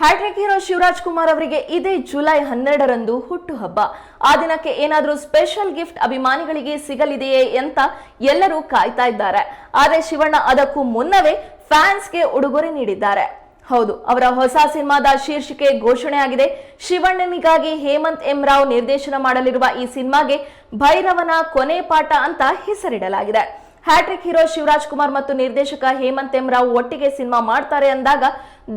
Hat trick hero Shivaraj Kumar ಅವರಿಗೆ ಇದೇ July ಹನ್ನೆರಡರಂದು ಹುಟ್ಟುಹಬ್ಬ. ಆ ದಿನಕ್ಕೆ ಏನಾದರೂ ಸ್ಪೆಷಲ್ ಗಿಫ್ಟ್ ಅಭಿಮಾನಿಗಳಿಗೆ ಸಿಗಲಿದೆಯೇ ಅಂತ ಎಲ್ಲರೂ ಕಾಯ್ತಾ ಇದ್ದಾರೆ. ಆದರೆ ಶಿವಣ್ಣ ಅದಕ್ಕೂ ಮುನ್ನವೇ ಫ್ಯಾನ್ಸ್ಗೆ ಉಡುಗೊರೆ ನೀಡಿದ್ದಾರೆ. ಹೌದು, ಅವರ ಹೊಸ ಸಿನಿಮಾದ ಶೀರ್ಷಿಕೆ ಘೋಷಣೆಯಾಗಿದೆ. ಶಿವಣ್ಣನಿಗಾಗಿ ಹೇಮಂತ್ ಎಂ ರಾವ್ ನಿರ್ದೇಶನ ಮಾಡಲಿರುವ ಈ ಸಿನಿಮಾಗೆ ಭೈರವನ ಕೊನೆ ಪಾಠ ಅಂತ ಹೆಸರಿಡಲಾಗಿದೆ. ಹ್ಯಾಟ್ರಿಕ್ ಹೀರೋ ಶಿವರಾಜ್ ಕುಮಾರ್ ಮತ್ತು ನಿರ್ದೇಶಕ ಹೇಮಂತ್ ಎಂ ರಾವ್ ಒಟ್ಟಿಗೆ ಸಿನಿಮಾ ಮಾಡ್ತಾರೆ ಅಂದಾಗ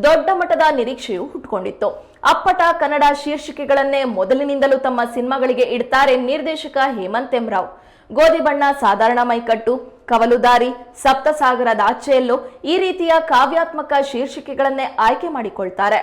ದೊಡ್ಡ ಮಟ್ಟದ ನಿರೀಕ್ಷೆಯು ಹುಟ್ಟುಕೊಂಡಿತ್ತು ಅಪ್ಪಟ ಕನ್ನಡ ಶೀರ್ಷಿಕೆಗಳನ್ನೇ ಮೊದಲಿನಿಂದಲೂ ತಮ್ಮ ಸಿನಿಮಾಗಳಿಗೆ ಇಡ್ತಾರೆ ನಿರ್ದೇಶಕ ಹೇಮಂತ್ ಎಂ ರಾವ್. ಗೋಧಿ ಬಣ್ಣ, ಸಾಧಾರಣ ಮೈಕಟ್ಟು ಕವಲುದಾರಿ ಸಪ್ತಸಾಗರದ ಆಚೆಯಲ್ಲೂ ಈ ರೀತಿಯ ಕಾವ್ಯಾತ್ಮಕ ಶೀರ್ಷಿಕೆಗಳನ್ನೇ ಆಯ್ಕೆ ಮಾಡಿಕೊಳ್ತಾರೆ.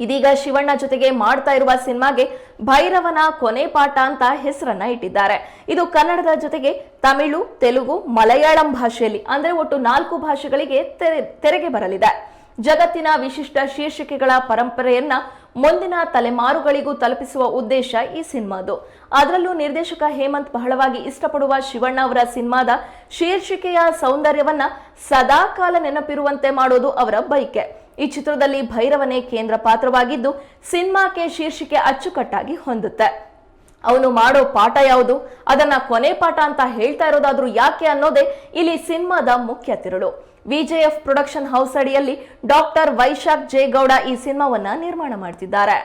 ಇದೀಗ ಶಿವಣ್ಣ ಜೊತೆಗೆ ಮಾಡ್ತಾ ಇರುವ ಸಿನಿಮಾಗೆ ಭೈರವನ ಕೊನೆ ಪಾಠ ಅಂತ ಹೆಸರನ್ನ ಇಟ್ಟಿದ್ದಾರೆ. ಇದು ಕನ್ನಡದ ಜೊತೆಗೆ ತಮಿಳು, ತೆಲುಗು, ಮಲಯಾಳಂ ಭಾಷೆಯಲ್ಲಿ, ಅಂದ್ರೆ ಒಟ್ಟು ನಾಲ್ಕು ಭಾಷೆಗಳಿಗೆ ತೆರೆ- ತೆರೆಗೆ ಬರಲಿದೆ. ಜಗತ್ತಿನ ವಿಶಿಷ್ಟ ಶೀರ್ಷಿಕೆಗಳ ಪರಂಪರೆಯನ್ನ ಮುಂದಿನ ತಲೆಮಾರುಗಳಿಗೂ ತಲುಪಿಸುವ ಉದ್ದೇಶ ಈ ಸಿನಿಮಾದು. ಅದರಲ್ಲೂ ನಿರ್ದೇಶಕ ಹೇಮಂತ್ ಬಹಳವಾಗಿ ಇಷ್ಟಪಡುವ ಶಿವಣ್ಣ ಅವರ ಸಿನಿಮಾದ ಶೀರ್ಷಿಕೆಯ ಸೌಂದರ್ಯವನ್ನ ಸದಾಕಾಲ ನೆನಪಿರುವಂತೆ ಮಾಡೋದು ಅವರ ಬೈಕೆ ಈ ಚಿತ್ರದಲ್ಲಿ ಭೈರವನೇ ಕೇಂದ್ರ ಪಾತ್ರವಾಗಿದ್ದು ಸಿನಿಮಾಕ್ಕೆ ಶೀರ್ಷಿಕೆ ಅಚ್ಚುಕಟ್ಟಾಗಿ ಹೊಂದುತ್ತೆ. ಅವನು ಮಾಡೋ ಪಾಠ ಯಾವುದು? ಅದನ್ನ ಕೊನೆ ಪಾಠ ಅಂತ ಹೇಳ್ತಾ ಇರೋದಾದ್ರೂ ಯಾಕೆ ಅನ್ನೋದೇ ಇಲ್ಲಿ ಸಿನಿಮಾದ ಮುಖ್ಯ ತಿರುಳು. ವಿಜೆಎಫ್ ಪ್ರೊಡಕ್ಷನ್ ಹೌಸ್ ಅಡಿಯಲ್ಲಿ ಡಾಕ್ಟರ್ ವೈಶಾಖ್ ಜೇಗೌಡ ಈ ಸಿನಿಮಾವನ್ನ ನಿರ್ಮಾಣ ಮಾಡ್ತಿದ್ದಾರೆ.